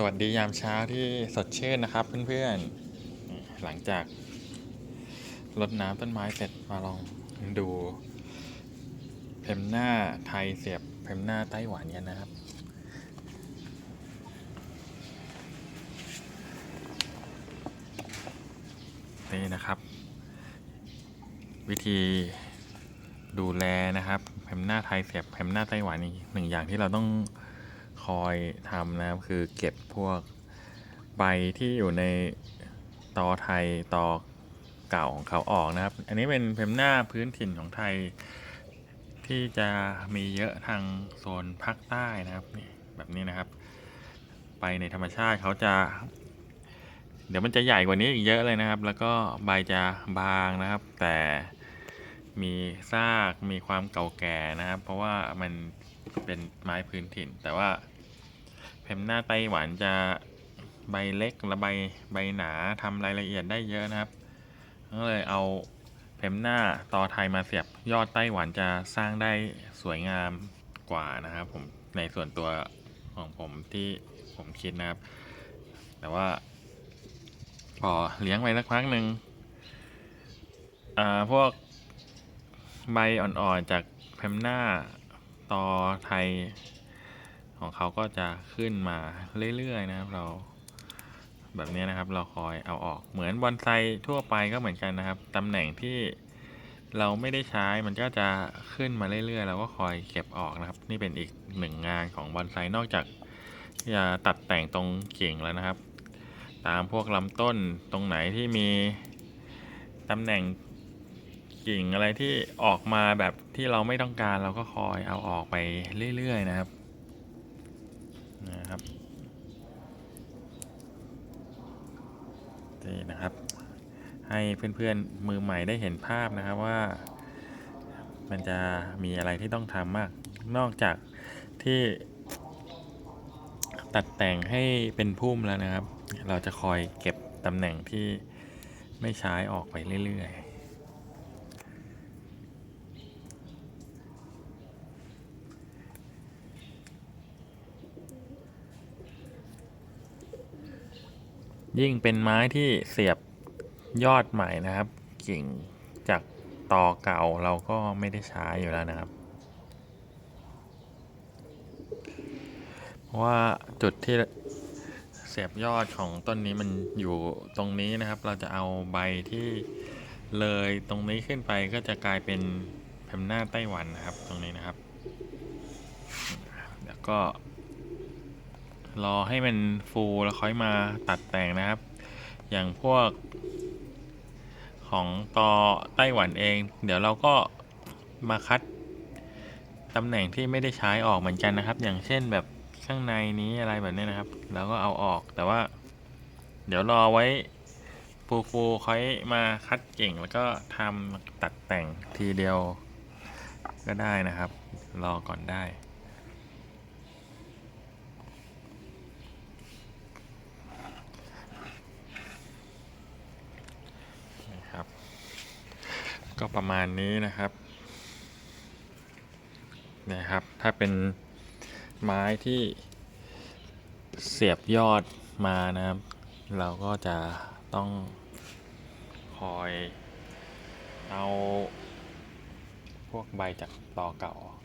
สวัสดียามเช้าที่สดชื่นนะครับเพื่อนๆ หลังจากรดน้ำต้นไม้เสร็จมาลองดูเพมหน้าไทยเสียบเพมหน้าไต้หวันกันนะครับ นี่นะครับ วิธีดูแลนะครับแพมหน้าไทยเสียบแพมหน้าไต้หวันนี่หนึ่งอย่างที่เราต้อง คอยทำนะครับ คือเก็บพวกใบที่อยู่ในตอไทยตอเก่าของเขาออกนะครับ อันนี้เป็นแพมหน้าพื้นถิ่นของไทย ที่จะมีเยอะทางโซนภาคใต้นะครับนี่แบบนี้นะครับ ไปในธรรมชาติเขาจะ เดี๋ยวมันจะใหญ่กว่านี้อีกเยอะเลยนะครับ แล้วก็ใบจะบางนะครับ แต่มีซากมีความเก่าแก่นะครับ เพราะว่ามันเป็นไม้พื้นถิ่นแต่ว่า เพมหน้าไต้หวันจะใบเล็กและใบใบหนาทำรายละเอียดได้เยอะนะครับก็เลยเอาเพมหน้าตอไทยมาเสียบยอดไต้หวันจะสร้างได้สวยงามกว่านะครับผมในส่วนตัวของผมที่ผมคิดนะครับ แต่ว่า พอเลี้ยงไปสักพักหนึ่งอ่าพวกใบอ่อนๆจากแพมหน้าตอไทย ของเขาก็จะขึ้นมาเรื่อยๆนะครับเราแบบนี้นะครับเราคอยเอาออกเหมือนบอนไซทั่วไปก็เหมือนกันนะครับตำแหน่งที่เราไม่ได้ใช้มันก็จะขึ้นมาเรื่อยๆเราก็คอยเก็บออกนะครับ นี่เป็นอีกหนึ่งงานของบอนไซนอกจากจะตัดแต่งตรงกิ่งแล้วนะครับ ตามพวกลำต้นตรงไหนที่มีตำแหน่งกิ่งอะไรที่ออกมาแบบที่เราไม่ต้องการเราก็คอยเอาออกไปเรื่อยๆนะครับ นะครับนี่นะครับ ให้เพื่อนๆมือใหม่ได้เห็นภาพนะครับว่า มันจะมีอะไรที่ต้องทำมาก นอกจากที่ตัดแต่งให้เป็นพุ่มแล้วนะครับ เราจะคอยเก็บตำแหน่งที่ไม่ใช้ออกไปเรื่อยๆ ยิ่งเป็นไม้ที่เสียบยอดใหม่นะครับ กิ่งจากตอเก่าเราก็ไม่ได้ใช้อยู่แล้วนะครับ เพราะว่าจุดที่เสียบยอดของต้นนี้มันอยู่ตรงนี้นะครับ เราจะเอาใบที่เลยตรงนี้ขึ้นไปก็จะกลายเป็นแพมหน้าไต้หวันนะครับตรงนี้นะครับ แล้วก็ รอให้มันฟูแล้วค่อยมาตัดแต่งนะครับ อย่างพวก ของตอไต้หวันเอง เดี๋ยวเราก็มาคัดตำแหน่งที่ไม่ได้ใช้ออกเหมือนกันนะครับ อย่างเช่นแบบข้างในนี้อะไรแบบนี้นะครับแล้วก็เอาออกแต่ว่า เดี๋ยวรอไว้ฟูฟูๆค่อยมาคัดเก่งแล้วก็ทำตัดแต่งทีเดียวก็ได้นะครับ รอก่อนได้ นะครับ ก็ประมาณนี้นะครับนะครับ ถ้าเป็นไม้ที่เสียบยอดมานะครับ เราก็จะต้องคอยเอาพวกใบจากตอเก่าออก